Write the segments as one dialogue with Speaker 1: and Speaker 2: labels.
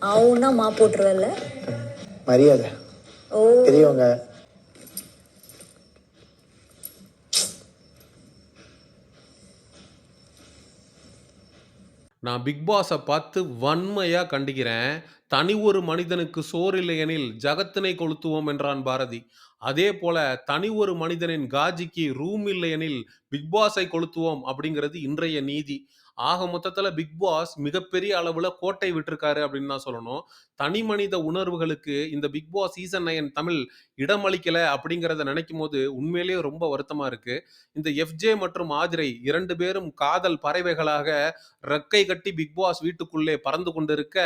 Speaker 1: ஆவுன்னா மா போட்டுருவல்ல?
Speaker 2: மரியாதை.
Speaker 1: ஓ.
Speaker 2: பெரியவங்க.
Speaker 3: நான் பிக் பாஸை பார்த்து வன்மையாக கண்டிக்கிறேன். தனி ஒரு மனிதனுக்கு சோறு இல்லையெனில் ஜகத்தினை கொளுத்துவோம் என்றான் பாரதி. அதே போல தனி ஒரு மனிதனின் காஜிக்கு ரூம் இல்லையெனில் பிக் பாஸை கொளுத்துவோம் அப்படிங்கிறது இன்றைய நீதி. ஆக மொத்தத்துல பிக் பாஸ் மிகப்பெரிய அளவுல கோட்டை விட்டுருக்காரு அப்படின்னு தான் சொல்லணும். தனி மனித உணர்வுகளுக்கு இந்த big pass season nine Tamil இடமளிக்கலை அப்படிங்கிறத நினைக்கும் போது உண்மையிலேயே ரொம்ப வருத்தமா இருக்கு. இந்த எஃப்ஜே மற்றும் ஆதிரை இரண்டு பேரும் காதல் பறவைகளாக ரெக்கை கட்டி பிக் பாஸ் வீட்டுக்குள்ளே பறந்து கொண்டிருக்க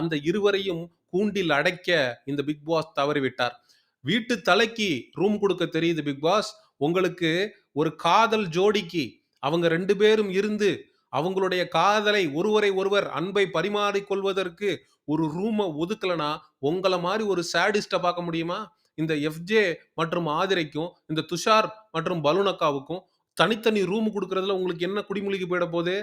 Speaker 3: அந்த இருவரையும் கூண்டில் அடைக்க இந்த பிக் பாஸ் தவறிவிட்டார். வீட்டு தலைக்கு ரூம் கொடுக்க தெரியுது பிக் பாஸ் உங்களுக்கு ஒரு காதல் ஜோடிக்கு அவங்க ரெண்டு பேரும் இருந்து அவங்களுடைய காதலை ஒருவரை ஒருவர் அன்பை பரிமாறிக்கொள்வதற்கு ஒரு ரூமை ஒதுக்கலனா உங்களை மாதிரி ஒரு சேடிஸ்டை பார்க்க முடியுமா? இந்த எஃப்ஜே மற்றும் ஆதிரைக்கும் இந்த துஷார் மற்றும் பலுனக்காவுக்கும் தனித்தனி ரூம் கொடுக்கறதுல உங்களுக்கு என்ன குடிமொழிக்கு போயிட போகுது?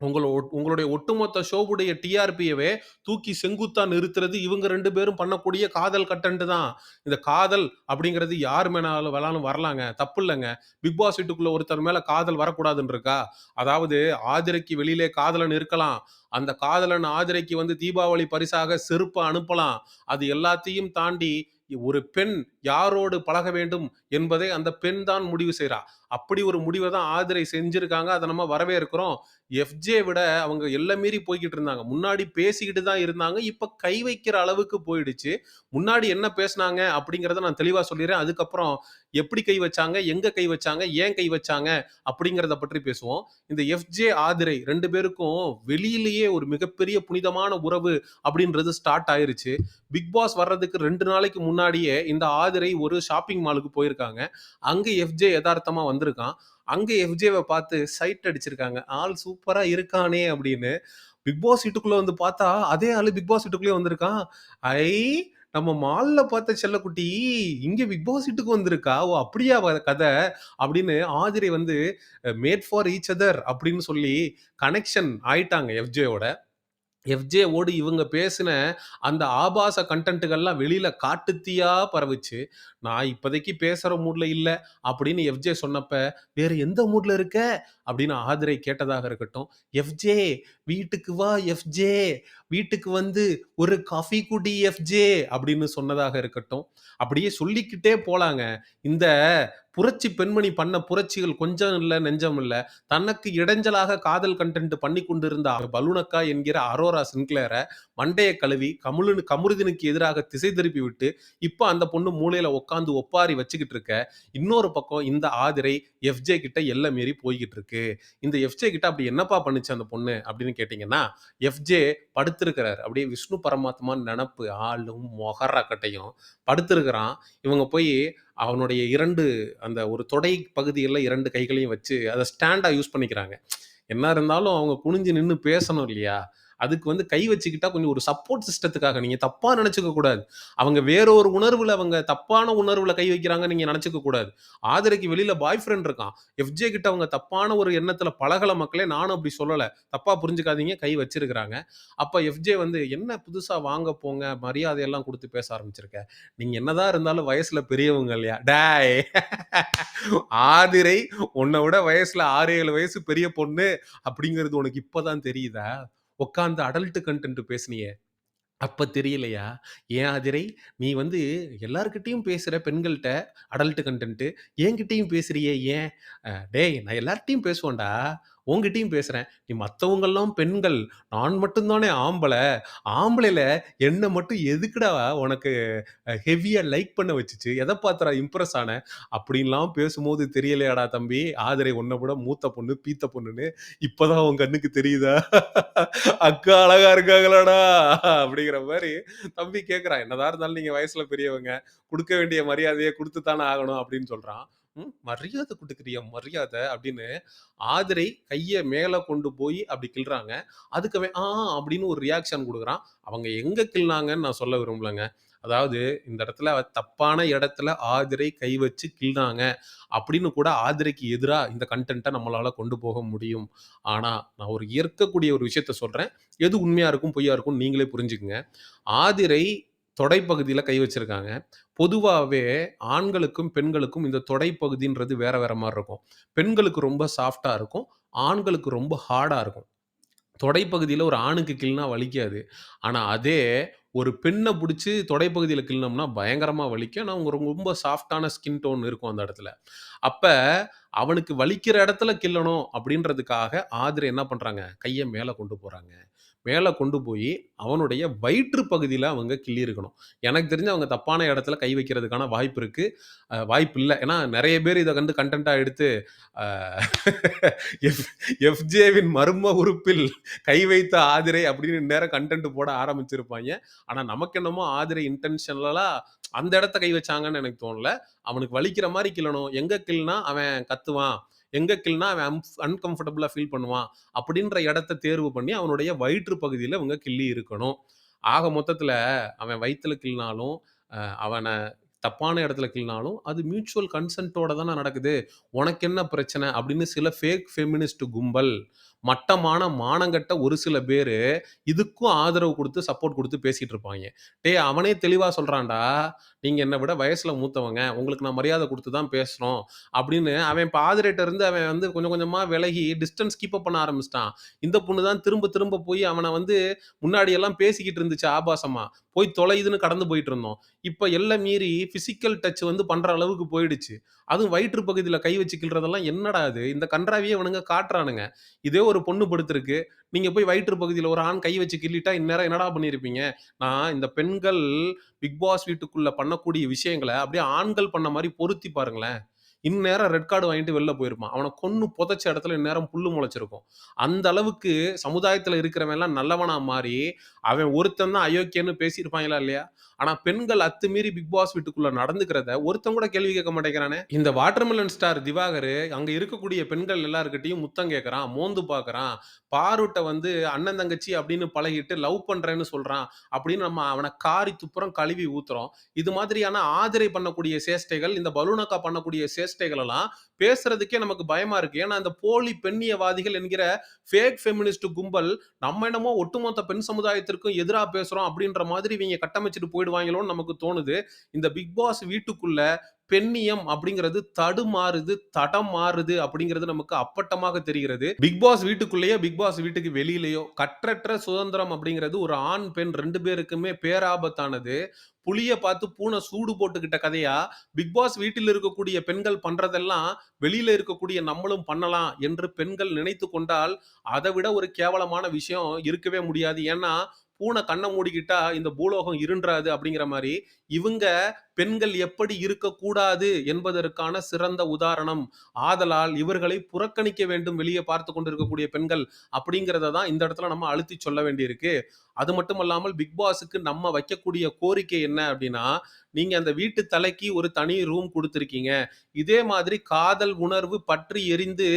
Speaker 3: உங்களோட உங்களுடைய ஒட்டுமொத்த ஷோவுடைய டிஆர்பியவே தூக்கி செங்குத்தா நிறுத்துறது இவங்க ரெண்டு பேரும் பண்ணக்கூடிய காதல் கட்டன்ட் தான். இந்த காதல் அப்படிங்கிறது யார் மேனாலும் வேணாலும் வரலாங்க. தப்பு இல்லைங்க. பிக் பாஸ் வீட்டுக்குள்ள ஒருத்தர் மேல காதல் வரக்கூடாதுன்னு இருக்கா? அதாவது ஆதிரைக்கு வெளியிலே காதலன் இருக்கலாம் அந்த காதலன் ஆதிரைக்கு வந்து தீபாவளி பரிசாக செருப்பை அனுப்பலாம். அது எல்லாத்தையும் தாண்டி ஒரு பெண் யாரோடு பழக வேண்டும் என்பதை அந்த பெண் தான் முடிவு செய்கிறா அப்படி ஒரு முடிவை தான் ஆதிரை செஞ்சுருக்காங்க. அதை நம்ம வரவேற்கிறோம். எஃப்ஜே விட அவங்க எல்லாம் மீறி போய்கிட்டு இருந்தாங்க. முன்னாடி பேசிக்கிட்டு தான் இருந்தாங்க. இப்போ கை வைக்கிற அளவுக்கு போயிடுச்சு. முன்னாடி என்ன பேசுனாங்க அப்படிங்கிறத நான் தெளிவாக சொல்லிடுறேன். அதுக்கப்புறம் எப்படி கை வச்சாங்க? எங்கே கை வச்சாங்க? ஏன் கை வச்சாங்க? அப்படிங்கிறத பற்றி பேசுவோம். இந்த எஃப்ஜே ஆதிரை ரெண்டு பேருக்கும் வெளியிலேயே ஒரு மிகப்பெரிய புனிதமான உறவு அப்படின்றது ஸ்டார்ட் ஆயிருச்சு. பிக் பாஸ் வர்றதுக்கு ரெண்டு நாளைக்கு முன்னாடியே இந்த ஆதிரை ஒரு ஷாப்பிங் மாலுக்கு போயிருக்காங்க. அங்க எஃப்ஜே யதார்த்தமா வந்திருக்கான். அங்க எஃப்ஜேவை பார்த்து சைட் அடிச்சிருக்காங்க. ஆள் சூப்பரா இருக்கானே அப்படின்னு பிக் பாஸ் வீட்டுக்குள்ள வந்து பார்த்தா அதே ஆளு பிக் பாஸ் வீட்டுக்குள்ளே வந்திருக்கான். ஐ நம்ம மால்ல பார்த்த செல்லக்குட்டி இங்க பிக் பாஸ் வீட்டுக்கு வந்திருக்கா? ஓ அப்படியா கதை அப்படின்னு ஆதிரை வந்து மேட் ஃபார் ஈச் அதர் அப்படின்னு சொல்லி கனெக்ஷன் ஆயிட்டாங்க எஃப்ஜேயோட எஃப்ஜே ஓடு இவங்க பேசின அந்த ஆபாச கண்டென்ட்டுகள்லாம் வெளியில காட்டுத்தீயா பரவுச்சு. நான் இப்போதைக்கு பேசுற மூட்ல இல்ல அப்படின்னு எஃப்ஜே சொன்னப்ப வேற எந்த மூட்ல இருக்க? அப்படின்னு ஆதிரை கேட்டதாக இருக்கட்டும். எஃப்ஜே வீட்டுக்கு வா எஃப்ஜே வீட்டுக்கு வந்து ஒரு காஃபி குடி எஃப்ஜே அப்படின்னு சொன்னதாக இருக்கட்டும். அப்படியே சொல்லிக்கிட்டே போலாங்க. இந்த புரட்சி பெண்மணி பண்ண புரட்சிகள் கொஞ்சம் இல்லை நெஞ்சம் இல்லை. தனக்கு இடைஞ்சலாக காதல் கண்டென்ட் பண்ணி கொண்டிருந்த பலூனக்கா என்கிற அரோரா சின்க்ளேரை மண்டைய கழுவி கமுலு கமுருதினுக்கு எதிராக திசை திருப்பி விட்டு இப்போ அந்த பொண்ணு மூளையில உட்காந்து ஒப்பாரி வச்சுக்கிட்டு இருக்க. இன்னொரு பக்கம் இந்த ஆதிரை எஃப்ஜே கிட்ட எல்லை மீறி போய்கிட்டு இருக்கு. இந்த எஃப்ஜே கிட்ட அப்படி என்னப்பா பண்ணுச்சு அந்த பொண்ணு அப்படின்னு கேட்டிங்கன்னா எஃப்ஜே படுத்திருக்கிறார். அப்படியே விஷ்ணு பரமாத்மா நினப்பு ஆளும் மொகரக்கட்டையும் படுத்திருக்கிறான். இவங்க போய் அவனுடைய இரண்டு அந்த ஒரு தொடை பகுதியில் இரண்டு கைகளையும் வச்சு அதை ஸ்டாண்டாக யூஸ் பண்ணிக்கிறாங்க. என்ன இருந்தாலும் அவங்க குனிஞ்சு நின்று பேசணும் இல்லையா? அதுக்கு வந்து கை வச்சுக்கிட்டா கொஞ்சம் ஒரு சப்போர்ட் சிஸ்டத்துக்காக நீங்க தப்பா நினைச்சுக்க கூடாது. அவங்க வேற ஒரு உணர்வுல அவங்க தப்பான உணர்வுல கை வைக்கிறாங்க நீங்க நினைச்சுக்க கூடாது. ஆதரைக்கு வெளியில பாய் ஃப்ரெண்ட் இருக்கான் எஃப்ஜே கிட்ட அவங்க தப்பான ஒரு எண்ணத்துல பழகல மக்களே நானும் அப்படி சொல்லல. தப்பா புரிஞ்சுக்காதீங்க கை வச்சிருக்கிறாங்க. அப்ப எஃப்ஜே வந்து என்ன புதுசா வாங்க போங்க மரியாதையெல்லாம் கொடுத்து பேச ஆரம்பிச்சிருக்க? நீங்க என்னதான் இருந்தாலும் வயசுல பெரியவங்க இல்லையா? டேய். ஆதிரை உன்னை விட வயசுல ஆறு ஏழு வயசு பெரிய பொண்ணு அப்படிங்கிறது உனக்கு இப்பதான் தெரியுதா? உட்காந்து அடல்ட்டு கண்டென்ட் பேசுனியே. அப்போ தெரியலையா? ஏன் ஆதிரை? நீ வந்து எல்லார்கிட்டயும் பேசுகிற பெண்கள்கிட்ட அடல்ட்டு கண்டென்ட்டு என்கிட்டையும் பேசுறியே ஏன்? டேய் நான் எல்லார்கிட்டயும் பேசுவேன்டா உன்கிட்டயும் பேசுகிறேன் நீ மற்றவங்கெல்லாம் பெண்கள். நான் மட்டும்தானே ஆம்பளை. ஆம்பளைல என்னை மட்டும் எதுக்குடா உனக்கு ஹெவியாக லைக் பண்ண வச்சுச்சு? எதை பார்த்துறா இம்ப்ரெஸ் ஆன? அப்படின்லாம் பேசும்போது தெரியலையாடா தம்பி. ஆதரை உன்னை விட மூத்த பொண்ணு பீத்த பொண்ணுன்னு இப்போதான் உன் கண்ணுக்கு தெரியுதா? அக்கா அழகா இருக்காங்களாடா? அப்படிங்கிற மாதிரி தம்பி கேட்குறான் என்னதான் இருந்தாலும் நீங்கள் வயசுல பெரியவங்க கொடுக்க வேண்டிய மரியாதையை கொடுத்து தானே ஆகணும் அப்படின்னு சொல்கிறான் ம் மரியாதை குடுக்குறியா மரியாதை அப்படின்னு ஆதிரை கையை மேலே கொண்டு போய் அப்படி கிள்றாங்க. அதுக்கவே ஆ அப்படின்னு ஒரு ரியாக்ஷன் கொடுக்குறான் அவங்க எங்கே கிள்னாங்கன்னு நான் சொல்ல விரும்பலங்க. அதாவது இந்த இடத்துல தப்பான இடத்துல ஆதிரை கை வச்சு கிள்னாங்க அப்படின்னு கூட ஆதிரைக்கு எதிராக இந்த கண்டென்ட்டை நம்மளால் கொண்டு போக முடியும். ஆனால் நான் ஒரு இருக்கக்கூடிய ஒரு விஷயத்த சொல்கிறேன் எது உண்மையாக இருக்கும், பொய்யா இருக்கும்னு நீங்களே புரிஞ்சுக்குங்க ஆதிரை தொடைப்பகுதியில் கை வச்சுருக்காங்க பொதுவாகவே ஆண்களுக்கும், பெண்களுக்கும் இந்த தொடைப்பகுதின்றது வேற வேற மாதிரி இருக்கும். பெண்களுக்கு ரொம்ப சாஃப்டாக இருக்கும். ஆண்களுக்கு ரொம்ப ஹார்டாக இருக்கும். தொடைப்பகுதியில் ஒரு ஆணுக்கு கிள்னா வலிக்காது. ஆனால் அதே ஒரு பெண்ணை பிடிச்சி தொடைப்பகுதியில் கிள்னோம்னா பயங்கரமாக வலிக்கும். ஆனால் அவங்க ரொம்ப சாஃப்ட்டான ஸ்கின் டோன் இருக்கும் அந்த இடத்துல. அப்போ அவனுக்கு வலிக்கிற இடத்துல கிள்ளணும் அப்படின்றதுக்காக ஆதிரை என்ன பண்ணுறாங்க கையை மேலே கொண்டு போகிறாங்க மேலே கொண்டு போய் அவனுடைய வயிற்று பகுதியில் அவங்க கிள்ளியிருக்கணும். எனக்கு தெரிஞ்சு அவங்க தப்பான இடத்துல கை வைக்கிறதுக்கான வாய்ப்பு இருக்கு. வாய்ப்பு இல்லை ஏன்னா நிறைய பேர் இதை கண்டு கண்டென்ட்டாக எடுத்து எஃப் எஃப்ஜேவின் மர்ம உறுப்பில் கை வைத்த ஆதிரை அப்படின்னு நேரம் கண்டென்ட் போட ஆரம்பிச்சிருப்பாய்ங்க. ஆனால் நமக்கு என்னமோ ஆதிரை இன்டென்ஷன்லாம் அந்த இடத்த கை வச்சாங்கன்னு எனக்கு தோணல. அவனுக்கு வலிக்கிற மாதிரி கிள்ளணும். எங்கே கிள்னா அவன் கத்துவான். எங்க கிள்னா அவன் அன்ஃப் அன்கம்ஃபர்டபுளா ஃபீல் பண்ணுவான். அப்படின்ற இடத்த தேர்வு பண்ணி அவனுடைய வயிற்று பகுதியில் இவங்க கிள்ளி இருக்கணும். ஆக மொத்தத்துல அவன் வயிற்றுல கிள்னாலும், அவனை தப்பான இடத்துல கிள்னாலும், அது மியூச்சுவல் கன்சென்ட்டோட தானே நடக்குது. உனக்கு என்ன பிரச்சனை? அப்படின்னு சில ஃபேக் ஃபெமினிஸ்ட் கும்பல், மட்டமான மானங்கெட்ட ஒரு சில பேர் இதுக்கும் ஆதரவு கொடுத்து சப்போர்ட் கொடுத்து பேசிகிட்டு இருப்பாங்க டேய் அவனே தெளிவாக சொல்கிறான்டா நீங்கள் என்னை விட வயசில் மூத்தவங்க. உங்களுக்கு நான் மரியாதை கொடுத்து தான் பேசுகிறோம் அப்படின்னு அவன் இப்போ ஆதரேட்டருந்து அவன் வந்து கொஞ்சம் கொஞ்சமாக விலகி டிஸ்டன்ஸ் கீப் அப் பண்ண ஆரம்பிச்சிட்டான் இந்த பொண்ணு தான் திரும்ப திரும்ப போய் அவனை வந்து முன்னாடியெல்லாம் பேசிக்கிட்டு இருந்துச்சு ஆபாசமாக போய் தொலையுதுன்னு கடந்து போயிட்டு இருந்தோம். இப்போ எல்லை மீறி ஃபிசிக்கல் டச் வந்து பண்ணுற அளவுக்கு போயிடுச்சு. அதுவும் வயிற்று பகுதியில் கை வச்சு கிள்றதெல்லாம் என்னடா இது? இந்த கன்றாவியே இவனுங்க காட்டுறானுங்க. இதே ஒரு பொண்ணு படுத்திருக்கு. நீங்கள் போய் வயிற்று பகுதியில் ஒரு ஆண் கை வச்சு கிள்ளிட்டா இந்நேரம் என்னடா பண்ணியிருப்பீங்க? நான் இந்த பெண்கள் பிக் பாஸ் வீட்டுக்குள்ளே பண்ணக்கூடிய விஷயங்களை அப்படியே ஆண்கள் பண்ண மாதிரி பொருத்தி பாருங்களேன். இந்நேரம் ரெட் கார்டு வாங்கிட்டு வெளில போயிருப்பான். அவனை கொண்டு புதைச்ச இடத்துல இந்நேரம் புல்லு முளைச்சிருக்கும். அந்த அளவுக்கு சமுதாயத்தில் இருக்கிறவன் எல்லாம் நல்லவனா மாறி, அவன் ஒருத்தன் தான் அயோக்கியன்னு பேசியிருப்பாங்களா இல்லையா? ஆனா பெண்கள் அத்துமீறி பிக் பாஸ் வீட்டுக்குள்ள நடந்துக்கிறத ஒருத்தன் கூட கேள்வி கேட்க மாட்டேங்கிறானே. இந்த வாட்டர்மெலன் ஸ்டார் திவாகரு அங்க இருக்கக்கூடிய பெண்கள் எல்லாருக்கிட்டையும் முத்தம் கேட்கறான், மோந்து பாக்குறான் பாருட்டை வந்து அண்ணன், தங்கச்சி அப்படின்னு பழகிட்டு லவ் பண்றேன்னு சொல்றான். அப்படின்னு நம்ம அவனை காரி துப்புறம் கழுவி ஊத்துறோம். இது மாதிரியான ஆதிரை பண்ணக்கூடிய சேஷ்டைகள், இந்த பலூனக்கா பண்ணக்கூடிய சேஷ்டைகள் எல்லாம் பேசுறதுக்கே நமக்கு பயமா இருக்கு. ஏன்னா இந்த போலி பெண்ணியவாதிகள் என்கிற ஃபேக் ஃபெமினிஸ்ட் கும்பல் நம்ம என்னமோ ஒட்டுமொத்த பெண் சமுதாயத்திற்கும் எதிராக பேசுறோம் அப்படின்ற மாதிரி இவங்க கட்டமைச்சுட்டு போயிடுவாங்களோன்னு நமக்கு தோணுது. இந்த பிக் பாஸ் வீட்டுக்குள்ள பெண்ணியம் அப்படிங்கிறது தடுமாறுது, தடம் மாறுது அப்படிங்கிறது நமக்கு அப்பட்டமாக தெரிகிறது. பிக் பாஸ் வீட்டுக்குள்ளேயோ, பிக் பாஸ் வீட்டுக்கு வெளியிலேயோ கற்றற்ற சுதந்திரம் அப்படிங்கிறது ஒரு ஆண், பெண் ரெண்டு பேருக்குமே பேராபத்தானது. புளிய பார்த்து பூனை சூடு போட்டுக்கிட்ட கதையா, பிக் பாஸ் வீட்டில் இருக்கக்கூடிய பெண்கள் பண்றதெல்லாம் வெளியில இருக்கக்கூடிய நம்மளும் பண்ணலாம் என்று பெண்கள் நினைத்து கொண்டால், அதை விட ஒரு கேவலமான விஷயம் இருக்கவே முடியாது. ஏன்னா, பூனை கண்ணை மூடிக்கிட்டா இந்த பூலோகம் இருண்டாது அப்படிங்கிற மாதிரி இவங்க பெண்கள் எப்படி இருக்கக்கூடாது என்பதற்கான சிறந்த உதாரணம். ஆதலால் இவர்களை புறக்கணிக்க வேண்டும் வெளியே பார்த்து கொண்டிருக்கக்கூடிய பெண்கள் அப்படிங்கிறத தான் இந்த இடத்துல நம்ம அழுத்தி சொல்ல வேண்டியிருக்கு. அது மட்டுமல்லாமல் பிக் பாஸுக்கு நம்ம வைக்கக்கூடிய கோரிக்கை என்ன அப்படின்னா, நீங்க அந்த வீட்டு தலைக்கு ஒரு தனி ரூம் கொடுத்துருக்கீங்க இதே மாதிரி காதல் உணர்வு பற்றி எரிந்து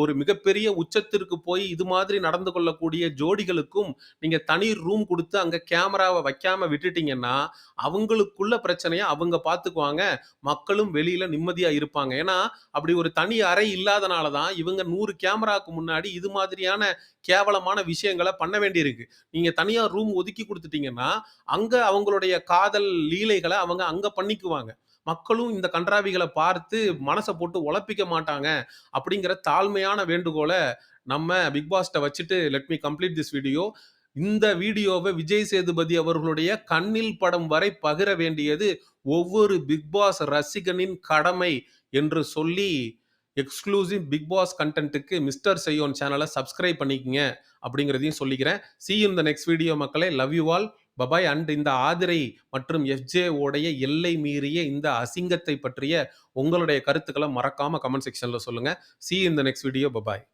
Speaker 3: ஒரு மிகப்பெரிய உச்சத்திற்கு போய் இது மாதிரி நடந்து கொள்ளக்கூடிய ஜோடிகளுக்கும் நீங்க தனி ரூம் கொடுத்து அங்க கேமராவை வைக்காம விட்டுட்டீங்கன்னா, அவங்களுக்குள்ள பிரச்சனையை அவங்க பார்த்துக்குவாங்க. மக்களும் வெளியில நிம்மதியா இருப்பாங்க. ஏன்னா, அப்படி ஒரு தனி அறை இல்லாதனால தான் இவங்க நூறு கேமராவுக்கு முன்னாடி இது மாதிரியான கேவலமான விஷயங்களை பண்ண வேண்டியிருக்கு. நீங்க தனியா ரூம் ஒதுக்கி கொடுத்துட்டீங்கன்னா அங்க அவங்களுடைய காதல் லீலைகளை அவங்க அங்க பண்ணிக்குவாங்க. மக்களும் இந்த கன்றாவிகளை பார்த்து மனசை போட்டு உழப்பிக்க மாட்டாங்க. அப்படிங்கிற தாழ்மையான வேண்டுகோளை நம்ம பிக் பாஸ்ட்ட வச்சுட்டு let me complete this video. இந்த வீடியோவை விஜய் சேதுபதி அவர்களுடைய கண்ணில் படம் வரை பகிர வேண்டியது ஒவ்வொரு பிக் பாஸ் ரசிகனின் கடமை என்று சொல்லி, எக்ஸ்க்ளூசிவ் பிக் பாஸ் கன்டென்ட்க்கு மிஸ்டர் செய்யோன் சேனலை சப்ஸ்கிரைப் பண்ணிக்கங்க அப்படிங்கிறதையும் சொல்லிக்கிறேன். சி இந்த இன் த நெக்ஸ்ட் வீடியோ மக்களே. Love you all. Bye bye and இந்த ஆதிரை மற்றும் எஃப்ஜே உடைய எல்லை மீறிய இந்த அசிங்கத்தை பற்றிய உங்களுடைய கருத்துக்களை மறக்காம கமெண்ட் செக்ஷனில் சொல்லுங்க. சி இந்த நெக்ஸ்ட் வீடியோ. பபாய்.